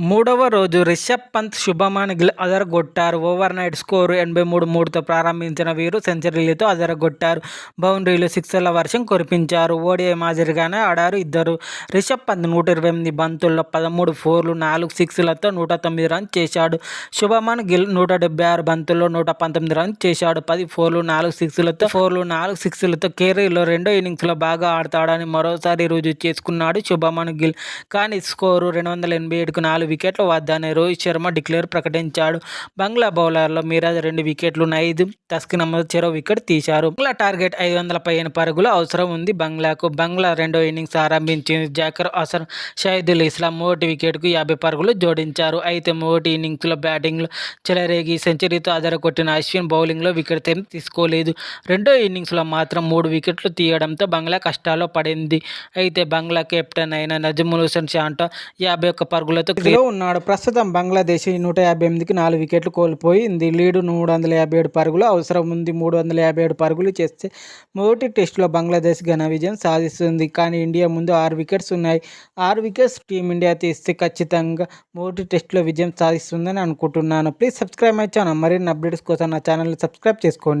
మూడవ రోజు రిషబ్ పంత్ శుభమాన్ గిల్ అదరగొట్టారు. ఓవర్ నైట్ స్కోరు ఎనభై మూడు మూడుతో ప్రారంభించిన వీరు సెంచరీలతో అదరగొట్టారు. బౌండరీలు సిక్సర్ల వర్షం కురిపించారు. ఓడిఐ మాదిరిగానే ఆడారు ఇద్దరు. రిషబ్ పంత్ నూట ఇరవై ఎనిమిది బంతుల్లో పదమూడు ఫోర్లు నాలుగు సిక్స్లతో నూట తొమ్మిది రన్స్ చేశాడు. శుభమాన్ గిల్ నూట డెబ్బై ఆరు బంతుల్లో నూట పంతొమ్మిది రన్స్ చేశాడు. పది ఫోర్లు నాలుగు సిక్స్లతో ఫోర్లు నాలుగు సిక్స్లతో కేరీలో రెండో ఇన్నింగ్స్లో బాగా ఆడతాడని మరోసారి రుజువు చేసుకున్నాడు శుభమాన్ గిల్. కానీ స్కోరు రెండు వందల ఎనభై ఏడుకు నాలుగు వికెట్ల వద్దని. రోహిత్ శర్మ డిక్లేర్ ప్రకటించాడు. బంగ్లా బౌలర్లో మీరాజ్ రెండు వికెట్లు ఐదు తస్కిన్ అహ్మద్ చెరో వికెట్ తీశారు. బంగ్లా టార్గెట్ ఐదు వందల పదిహేను పరుగులు అవసరం ఉంది బంగ్లాకు. బంగ్లా రెండో ఇన్నింగ్స్ ఆరంభించింది. జాకర్ అసర్ షహీదుల్ ఇస్లాం మొదటి వికెట్కు యాభై పరుగులు జోడించారు. అయితే మొదటి ఇన్నింగ్స్లో బ్యాటింగ్లో చెలరేగి సెంచరీతో అదరగొట్టిన అశ్విన్ బౌలింగ్లో వికెట్ తీసుకోలేదు. రెండో ఇన్నింగ్స్లో మాత్రం మూడు వికెట్లు తీయడంతో బంగ్లా కష్టాల్లో పడింది. అయితే బంగ్లా కెప్టెన్ అయిన నజముల్ హుసేన్ షాంటో యాభై ఒక్క పరుగులతో స్థితిలో ఉన్నాడు. ప్రస్తుతం బంగ్లాదేశ్ నూట యాభై ఎనిమిదికి నాలుగు వికెట్లు కోల్పోయింది. లీడు మూడు వందల యాభై ఏడు పరుగులు అవసరం ఉంది మూడు వందల యాభై ఏడు పరుగులు చేస్తే మొదటి టెస్టులో బంగ్లాదేశ్ ఘన విజయం సాధిస్తుంది. కానీ ఇండియా ముందు ఆరు వికెట్స్ ఉన్నాయి. ఆరు వికెట్స్ టీమిండియా తీస్తే ఖచ్చితంగా మొదటి టెస్టులో విజయం సాధిస్తుందని అనుకుంటున్నాను. Please subscribe my channel. మరిన్ని అప్డేట్స్ కోసం నా ఛానల్ని సబ్స్క్రైబ్ చేసుకోండి.